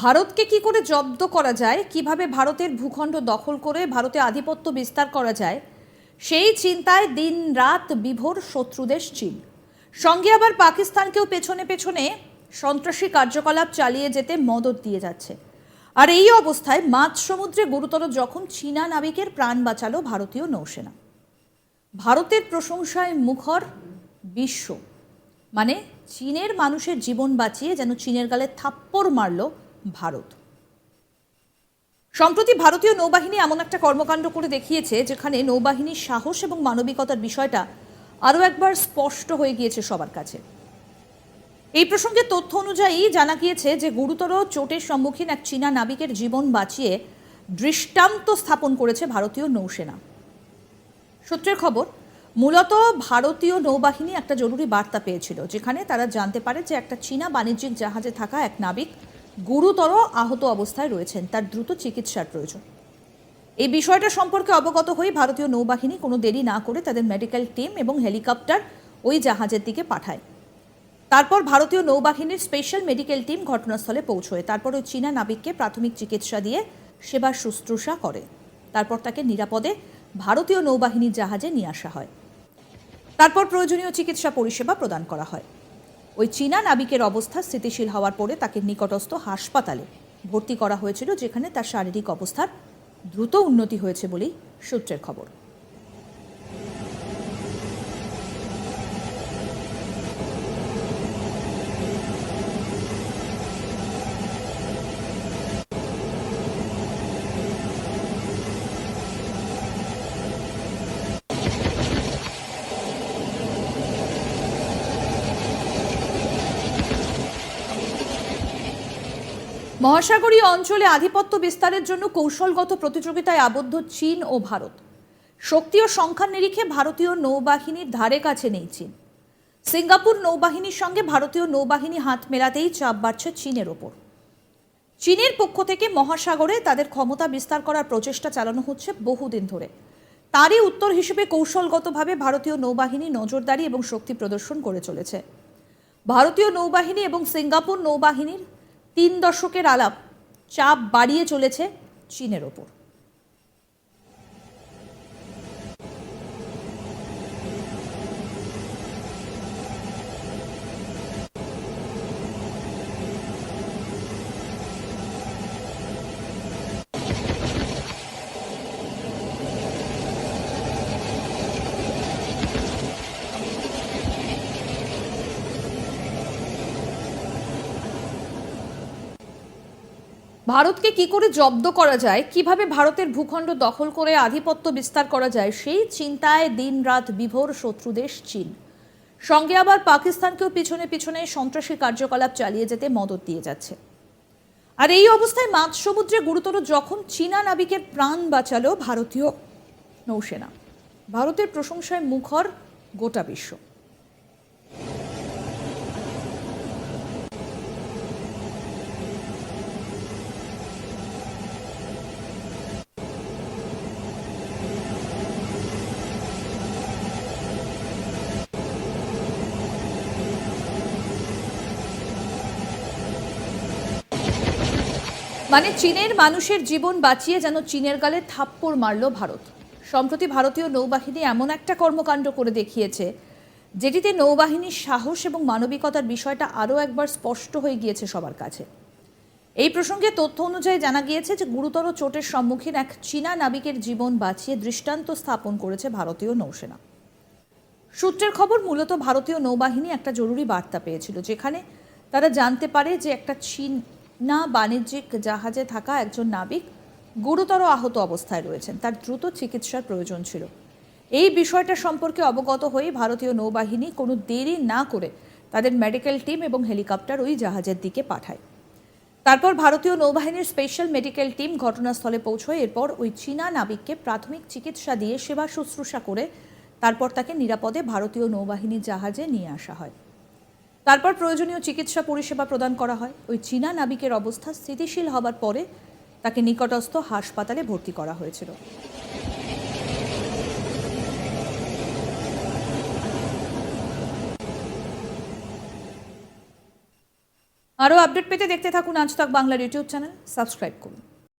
ভারতকে কি করে জব্দ করা যায়, কীভাবে ভারতের ভূখণ্ড দখল করে ভারতে আধিপত্য বিস্তার করা যায়, সেই চিন্তায় দিন রাত বিভোর শত্রুদেশ চীন। সঙ্গে আবার পাকিস্তানকেও পেছনে পেছনে সন্ত্রাসী কার্যকলাপ চালিয়ে যেতে মদত দিয়ে যাচ্ছে। আর এই অবস্থায় মাঝ সমুদ্রে গুরুতর যখন চীনা নাবিকের প্রাণ বাঁচালো ভারতীয় নৌসেনা। ভারতের প্রশংসায় মুখর বিশ্ব। মানে চীনের মানুষের জীবন বাঁচিয়ে যেন চীনের গালে থাপ্পড় মারল ভারত। সম্প্রতি ভারতীয় নৌবাহিনী এমন একটা কর্মকাণ্ড করে দেখিয়েছে, যেখানে নৌবাহিনীর সাহস এবং মানবিকতার বিষয়টা আরও একবার স্পষ্ট হয়ে গিয়েছে সবার কাছে। এই প্রসঙ্গে তথ্য অনুযায়ী জানা গিয়েছে যে, গুরুতর চোটের সম্মুখীন এক চীনা নাবিকের জীবন বাঁচিয়ে দৃষ্টান্ত স্থাপন করেছে ভারতীয় নৌসেনা। সূত্রের খবর, মূলত ভারতীয় নৌবাহিনী একটা জরুরি বার্তা পেয়েছিল, যেখানে তারা জানতে পারে যে, একটা চীনা বাণিজ্যিক জাহাজে থাকা এক নাবিক গুরুতর আহত অবস্থায় রয়েছেন। তার দ্রুত চিকিৎসার প্রয়োজন। এই বিষয়টা সম্পর্কে অবগত হয়ে ভারতীয় নৌবাহিনী কোনো দেরি না করে তাদের মেডিকেল টিম এবং হেলিকপ্টার ওই জাহাজের দিকে পাঠায়। তারপর ভারতীয় নৌবাহিনীর স্পেশাল মেডিকেল টিম ঘটনাস্থলে পৌঁছয়। তারপর ওই চীনা নাবিককে প্রাথমিক চিকিৎসা দিয়ে সেবার শুশ্রূষা করে। তারপর তাকে নিরাপদে ভারতীয় নৌবাহিনীর জাহাজে নিয়ে আসা হয়। তারপর প্রয়োজনীয় চিকিৎসা পরিষেবা প্রদান করা হয়। ওই চীনা নাবিকের অবস্থা স্থিতিশীল হওয়ার পরে তাকে নিকটস্থ হাসপাতালে ভর্তি করা হয়েছিল, যেখানে তার শারীরিক অবস্থার দ্রুত উন্নতি হয়েছে বলেই সূত্রের খবর। মহাসাগরীয় অঞ্চলে আধিপত্য বিস্তারের জন্য কৌশলগত প্রতিযোগিতায় আবদ্ধ চীন ও ভারত। শক্তি ও সংখ্যার নিরিখে ভারতীয় নৌবাহিনীর ধারে কাছে নেই চীন। সিঙ্গাপুর নৌবাহিনীর সঙ্গে ভারতীয় নৌবাহিনী হাত মেলাতেই চাপ বাড়ছে চীনের ওপর। চীনের পক্ষ থেকে মহাসাগরে তাদের ক্ষমতা বিস্তার করার প্রচেষ্টা চালানো হচ্ছে বহুদিন ধরে। তারই উত্তর হিসেবে কৌশলগতভাবে ভারতীয় নৌবাহিনী নজরদারি এবং শক্তি প্রদর্শন করে চলেছে। ভারতীয় নৌবাহিনী এবং সিঙ্গাপুর নৌবাহিনীর তিন দশকের আলাপ চাপ বাড়িয়ে চলেছে চীনের ওপর। ভারতকে কি করে জব্দ করা যায়, কীভাবে ভারতের ভূখণ্ড দখল করে আধিপত্য বিস্তার করা যায়, সেই চিন্তায় দিনরাত বিভোর শত্রুদেশ চীন। সঙ্গে আবার পাকিস্তানকেও পিছনে পিছনে সন্ত্রাসী কার্যকলাপ চালিয়ে যেতে মদত দিয়ে যাচ্ছে। আর এই অবস্থায় মাঝ সমুদ্রে গুরুতর যখন চীনা নাবিকের প্রাণ বাঁচালো ভারতীয় নৌসেনা। ভারতের প্রশংসায় মুখর গোটা বিশ্ব। মানে চীনের মানুষের জীবন বাঁচিয়ে যেন চীনের গালে থাপ্পড় মারল ভারত। সম্প্রতি ভারতীয় নৌবাহিনী এমন একটা কর্মকাণ্ড করে দেখিয়েছে, যেটিতে নৌবাহিনীর সাহস এবং মানবিকতার বিষয়টা আরও একবার স্পষ্ট হয়ে গিয়েছে সবার কাছে। এই প্রসঙ্গে তথ্য অনুযায়ী জানা গিয়েছে যে গুরুতর চোটের সম্মুখীন এক চীনা নাবিকের জীবন বাঁচিয়ে দৃষ্টান্ত স্থাপন করেছে ভারতীয় নৌসেনা। সূত্রের খবর, মূলত ভারতীয় নৌবাহিনী একটা জরুরি বার্তা পেয়েছিল, যেখানে তারা জানতে পারে যে একটা চীনা বাণিজ্যিক জাহাজে থাকা একজন নাবিক গুরুতর আহত অবস্থায় রয়েছেন। তার দ্রুত চিকিৎসার প্রয়োজন ছিল। এই বিষয়টা সম্পর্কে অবগত হয়ে ভারতীয় নৌবাহিনী কোনো দেরি না করে তাদের মেডিকেল টিম এবং হেলিকপ্টার ওই জাহাজের দিকে পাঠায়। তারপর ভারতীয় নৌবাহিনীর স্পেশাল মেডিকেল টিম ঘটনাস্থলে পৌঁছয়। এরপর ওই চীনা নাবিককে প্রাথমিক চিকিৎসা দিয়ে সেবা শুশ্রূষা করে তারপর তাকে নিরাপদে ভারতীয় নৌবাহিনীর জাহাজে নিয়ে আসা হয়। তারপর প্রয়োজনীয় চিকিৎসা পরিষেবা প্রদান করা হয়। ওই চীনা নাবিকের অবস্থা স্থিতিশীল হবার পরে তাকে নিকটস্থ হাসপাতালে ভর্তি করা হয়েছিল। আরও আপডেট পেতে দেখতে থাকুন আজ তাক বাংলার ইউটিউব চ্যানেল। সাবস্ক্রাইব করুন।